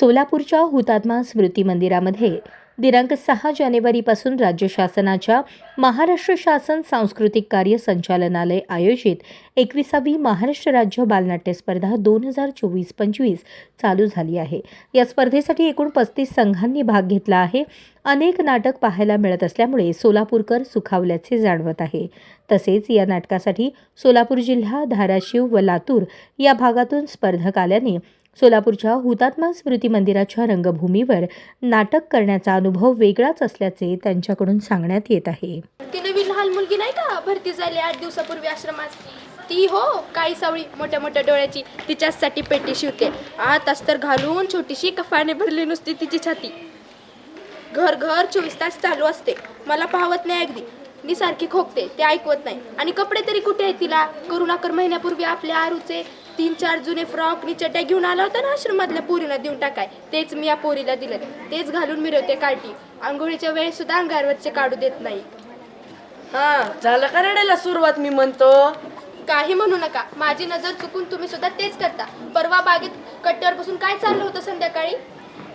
सोलापूरच्या हुतात्मा स्मृती मंदिरामध्ये दिनांक सहा जानेवारीपासून राज्य शासनाच्या महाराष्ट्र शासन सांस्कृतिक कार्य संचालनालय आयोजित एकविसावी महाराष्ट्र राज्य बालनाट्य स्पर्धा दोन हजार चोवीस पंचवीस चालू झाली आहे. या स्पर्धेसाठी एकूण पस्तीस संघांनी भाग घेतला आहे. अनेक नाटक पाहायला मिळत असल्यामुळे सोलापूरकर सुखावल्याचे जाणवत आहे. तसेच या नाटकासाठी सोलापूर जिल्हा धाराशिव व लातूर या भागातून स्पर्धक आल्याने सोलापूरच्या हुतात्मा स्मृती मंदिराच्या रंगभूमीवर नाटक करण्याचा अनुभव वेगळाच असल्याचे त्यांच्याकडून सांगण्यात येत आहे. ती नवीन लहान मुलगी नाही का? भरती झाली आठ दिवसापूर्वी आश्रमात. ती हो काही सावळी मोठ्या मोठ्या डोळ्याची तिच्यासाठी पेटी शिवते. आताच तर घालून छोटीशी कफाने भरली नुसती तिची छाती. घर घर चोवीस तास चालू असते. मला पाहवत नाही अगदी. मी सारखी खोकते ते ऐकवत नाही. आणि कपडे तरी कुठे आहेत तिला? करुणाकर महिन्यापूर्वी आपल्या आरूचे तीन चार जुने फ्रॉक नि चट्या घेऊन आला होता ना आश्रमातल्या पोरीला देऊन टाकाय. तेच मी या पोरीला दिलं. तेच घालून मिरवते काठी. आंघोळीच्या वेळेस सुद्धा अंगारवरचे काढू देत नाही. हा झालं का रडायला सुरुवात मी म्हणतो? काही म्हणू नका. माझी नजर चुकून तुम्ही सुद्धा तेच करता. परवा बागेत कट्ट्यावर बसून काय चाललं होतं संध्याकाळी?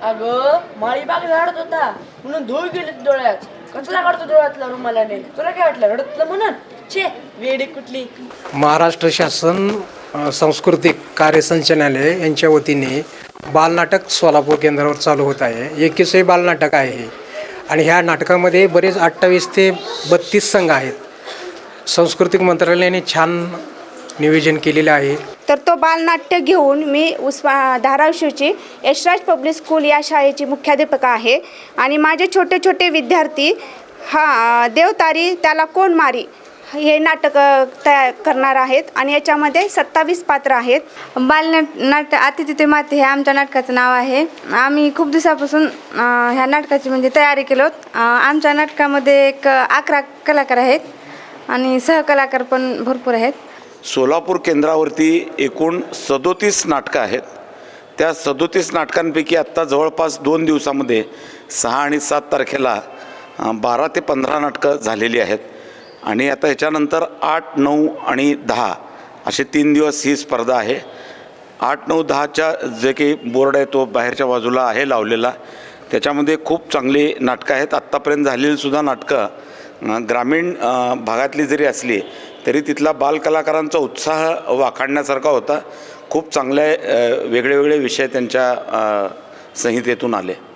अगं माळी बाग झाडत होता. म्हणून धूळ गेली डोळ्यात. कचरा काढतो डोळ्यातला रुमालाने? तुला काय वाटलं? रडतलं म्हणून? छे वेडी कुठली? महाराष्ट्र शासन अ, सांस्कृतिक कार्य संचालनालय यांच्या वतीने बालनाटक सोलापूर केंद्रावर चालू होत आहे. एकवीसही बालनाटक आहे हे. आणि ह्या नाटकामध्ये बरेच अठ्ठावीस ते बत्तीस संघ आहेत. सांस्कृतिक मंत्रालयाने छान नियोजन केलेलं आहे. तर तो बालनाट्य घेऊन मी उस्मा धाराशिवची यशराज पब्लिक स्कूल या शाळेची मुख्याध्यापिका आहे. आणि माझे छोटे छोटे विद्यार्थी हा देवतारी त्याला कोण मारी हे नाटक तयार करणार आहेत. आणि याच्यामध्ये सत्तावीस पात्र आहेत. बालनाट नाट्य अतिथी ते माते हे आमच्या नाटकाचं नाव आहे. आम्ही खूप दिवसापासून ह्या नाटकाची म्हणजे तयारी केलो आमच्या नाटकामध्ये एक अकरा कलाकार आहेत. आणि सहकलाकार पण भरपूर आहेत. सोलापूर केंद्रावरती एकूण सदोतीस नाटकं आहेत. त्या सदोतीस नाटकांपैकी आत्ता जवळपास दोन दिवसामध्ये सहा आणि सात तारखेला बारा ते पंधरा नाटकं झालेली आहेत. आणि आता ह्याच्यानंतर आठ नऊ आणि दहा असे तीन दिवस ही स्पर्धा आहे. आठ नऊ दहाच्या जे काही बोर्ड आहे तो बाहेरच्या बाजूला आहे लावलेला. त्याच्यामध्ये खूप चांगली नाटकं आहेत. आत्तापर्यंत झालेली सुद्धा नाटकं ग्रामीण भागातली जरी असली तरी तिथला बालकलाकारांचा उत्साह वाखाणण्यासारखा होता. खूप चांगले वेगळे वेगळे विषय त्यांच्या संहितेतून आले.